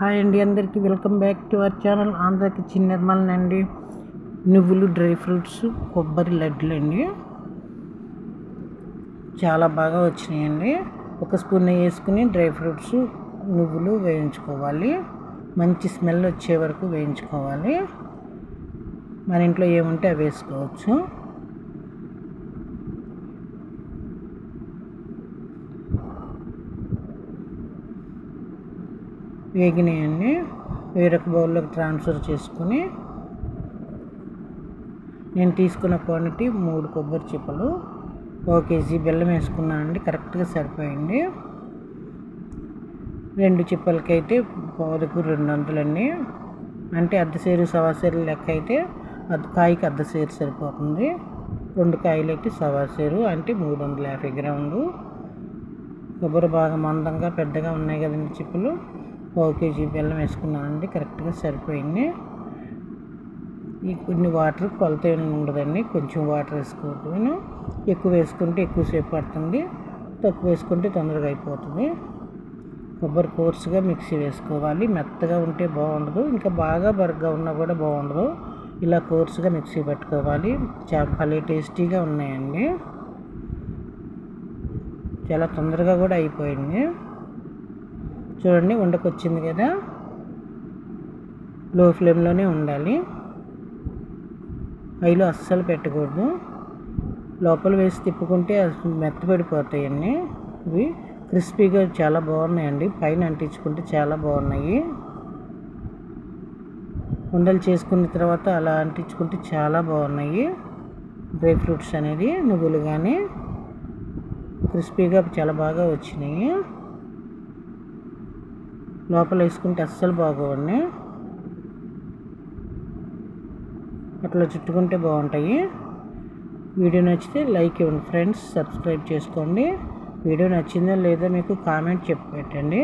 Hi అండి అందరికీ welcome back to our channel. Andhra kitchen Nirmal అండి. నువ్వులు డ్రై ఫ్రూట్స్ కొబ్బరి లడ్లు అండి. చాలా బాగా వచ్చినాయండి. ఒక స్పూన్ వేసుకుని డ్రై ఫ్రూట్స్ నువ్వులు వేయించుకోవాలి. మంచి స్మెల్ వచ్చే వరకు వేయించుకోవాలి. మన ఇంట్లో ఏముంటే అవి వేసుకోవచ్చు. వేగినాయండి వేరొక బౌల్లోకి ట్రాన్స్ఫర్ చేసుకుని నేను తీసుకున్న క్వాంటిటీ మూడు కొబ్బరి చిప్పలు ఒక కేజీ బెల్లం వేసుకున్నానండి కరెక్ట్గా సరిపోయింది. రెండు చిప్పలకైతే పావులకు రెండు వందలండి. అంటే అర్ధసేరు సవాసేరు లెక్క అయితే అర్ధ కాయకి అర్ధసేరు సరిపోతుంది. రెండు కాయలు అయితే సవాసేరు అంటే మూడు వందల యాభై గ్రాములు. కొబ్బరి బాగా మందంగా పెద్దగా ఉన్నాయి కదండి చిప్పలు. పావు కేజీ బెల్లం వేసుకున్నానండి కరెక్ట్గా సరిపోయింది. ఈ కొన్ని వాటర్ కొలత ఉండదండి కొంచెం వాటర్ వేసుకుంటాను ఎక్కువ వేసుకుంటే ఎక్కువసేపు పడుతుంది తక్కువ వేసుకుంటే తొందరగా అయిపోతుంది. కొబ్బరి కోర్సుగా మిక్సీ వేసుకోవాలి మెత్తగా ఉంటే బాగుండదు ఇంకా బాగా బరగ్గా ఉన్నా కూడా బాగుండదు. ఇలా కోర్సుగా మిక్సీ పట్టుకోవాలి చాలా భలే టేస్టీగా ఉన్నాయండి. చాలా తొందరగా కూడా అయిపోయింది. చూడండి ఉండకొచ్చింది కదా. లో ఫ్లేమ్లోనే ఉండాలి. హైలో అస్సలు పెట్టకూడదు. లోపల వేసి తిప్పుకుంటే మెత్తపడిపోతాయండి ఇవి క్రిస్పీగా చాలా బాగున్నాయండి. పైన అంటించుకుంటే చాలా బాగున్నాయి. ఉండలు చేసుకున్న తర్వాత అలా అంటించుకుంటే చాలా బాగున్నాయి. డ్రై ఫ్రూట్స్ అనేది నువ్వులు కానీ క్రిస్పీగా చాలా బాగా వచ్చినాయి. లోపల వేసుకుంటే అస్సలు బాగోవండి. అట్లా చుట్టుకుంటే బాగుంటాయి. వీడియో నచ్చితే లైక్ ఇవ్వండి ఫ్రెండ్స్ సబ్స్క్రైబ్ చేసుకోండి. వీడియో నచ్చిందో లేదో మీకు కామెంట్ చెప్పి పెట్టండి.